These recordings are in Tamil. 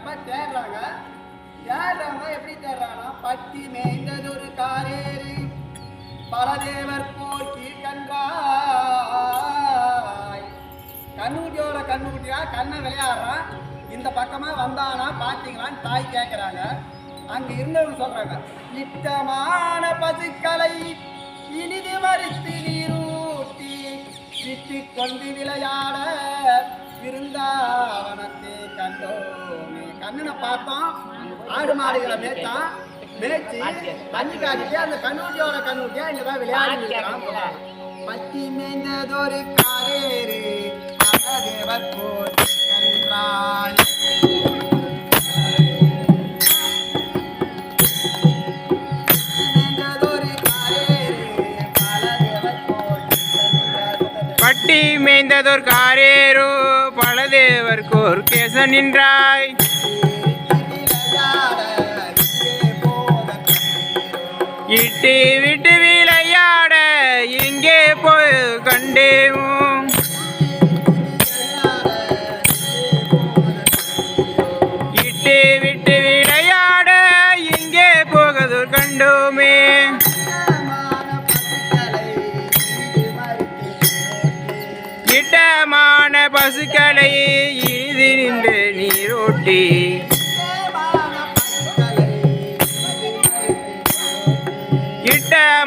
அப்ப தேடுறாங்க. தேடுறவங்க எப்படி தேடுறாங்கன்னா பட்டி மேய்ந்ததொரு காரேறு பலதேவர் போர் கீழ்கன்றாய் கண்ணுக்குட்டியோட கண்ணுக்குட்டியா கண்ணை விளையாடுறான். இந்த பக்கமா வந்தானா பார்த்தீங்களான்னு தாய் கேட்குறாங்க அங்கே இருந்தவங்க சொல்றாங்க இத்தமான பசுக்களை இனிது மறுத்து நீரூட்டி விட்டு கொண்டு விளையாட விருந்தாவனத்தை கண்டோம். கண்ணனை பார்த்தோம். ஆடு மாடுகளை மேய்த்தான் மேய்ச்சி தண்ணி காட்டிட்டு அந்த கண்ணுட்டியோட கண்ணுட்டியா இங்கதான் விளையாடி பட்டி மேய்ந்ததொரு காரேறு மகதேவர் போர் கன்றாய். பட்டி மேய்ந்ததோர் காரேரோ பலதேவர் கோர் கேச நின்றாய். இட்டு விட்டு விளையாட இங்கே போய் கண்டேவும். இட்டு விட்டு விளையாட இங்கே போகது கண்டோம்.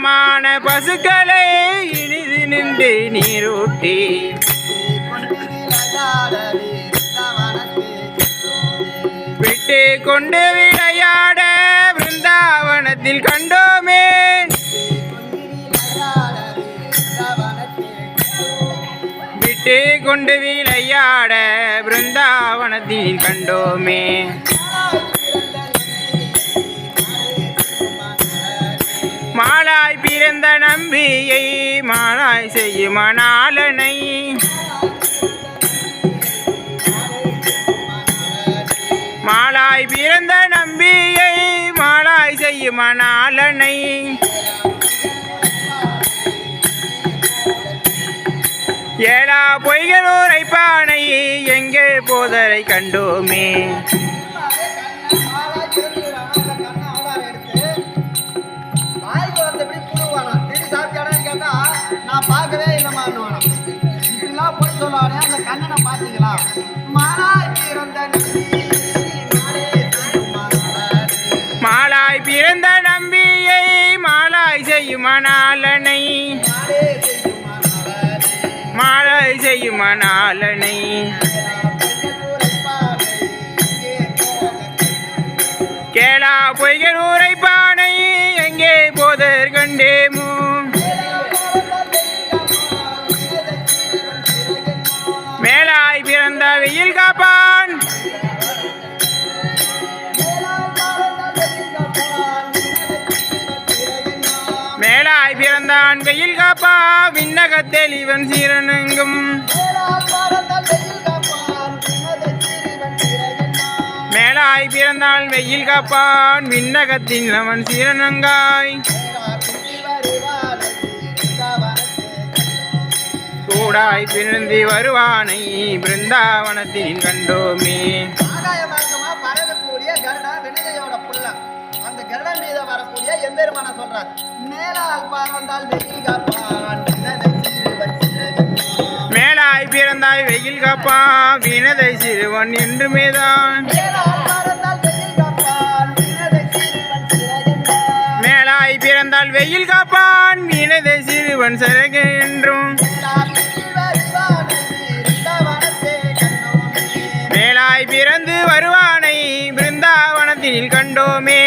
இட்டமான பசுக்களை இனிது நின்று நீரூட்டி. விட்டு கொண்டு விளையாட பிருந்தாவனத்தில் கண்டோமே. விட்டு கொண்டு விளையாட பிருந்தாவனத்தில் கண்டோமே. மாலாய் பிறந்த நம்பியை மாலாய் செய்யும் மாலாய் பிறந்த நம்பியை மாலாய் செய்யும் மணாலனை ஏழா பொய்கள் பானை எங்கே போதரை கண்டோமே. மாலாய் பிறந்த நம்பியை மாலாய் செய்யும் மணாலனை நாடே திருமாலாடே. மாலாய் செய்யும் மணாலனை கேளா பொய்கள் உரைப்பானை எங்கே போதர் கண்டேமோ? மேலாய் பிறந்தான் வெயில் காப்பா விண்ணகத்தில் இவன் சீரனெங்கும் மேலாய் பிறந்தான் வெயில் காப்பான் விண்ணகத்தின் அவன் சீரனங்காய் சூடாய் பிறந்தி வருவானை பிருந்தாவனத்தில் கண்டோமே. எம்பெருமான சொல்றார் மேலால் பறந்தால் வெயில் காப்பான். மேலாய் பிறந்தாய் வெயில் காப்பா வினதை சிறுவன் என்று மேதான் மேலால் பறந்தால் வெயில் காப்பான் வினதை சீருவன் சிறகன். மேலாய் பிறந்தால் வெயில் காப்பான் வினதை சிறுவன் சிறக என்றும் மேலாய் பிறந்து வருவானை பிருந்தாவனத்தில் கண்டோமே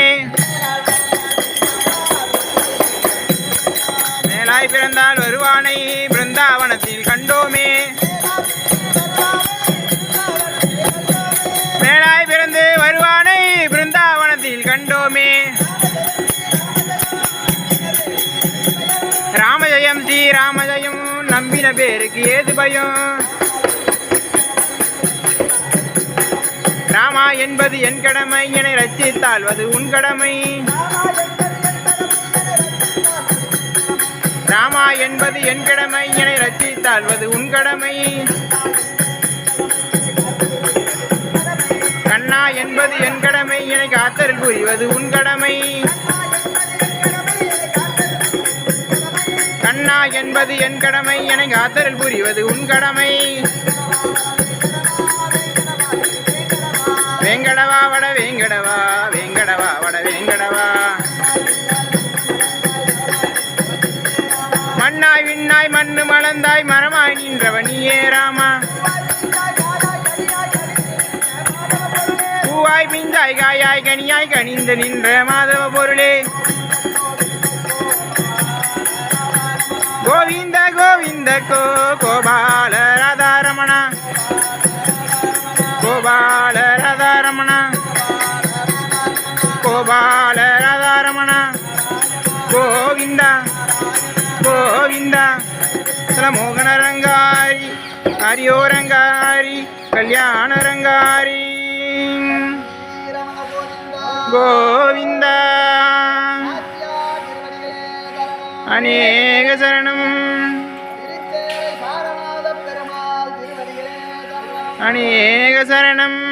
மேலாய் பிறந்தால் வருவானை பிருந்தாவனத்தில் கண்டோமே. மேலாய் பிறந்து வருவானை பிருந்தாவனத்தில் கண்டோமே. ராமஜயம் ஸ்ரீ ராமஜயம் நம்பின பேருக்கு ஏது பயம்? ராமா என்பது என் கடமை என ரச்சித்தால் அது உன் கடமை. ராமா என்பது என் கடமை. என ரச்சித்தால் உன் கடமை. கண்ணா என்பது என் கடமை. என காத்தல் புரிவது உன் கடமை. கண்ணா என்பது என் கடமை. என காத்தல் புரிவது உன் கடமை. வேங்கடவா வட வேங்கடவா. வேங்கடவா வட வேங்கடவா. மண்ணாய் மண்ணு மலர்ந்தாய் மரமாய் நின்றவன் நீயே ராமா. பூவாய் பிஞ்சாய் காயாய் கனியாய் கனிந்து நின்ற மாதவ பொருளே. கோவிந்த கோவிந்த கோ கோபால ராதாரமணா. கோபால ராதாரமணா. கோபால ராதாரமணா. கோவிந்தா. గోవింద మోహన రంగారి హరియో రంగారి కళ్యాణ రంగారి. గోవింద అనేక శరణం. అనేక శరణం.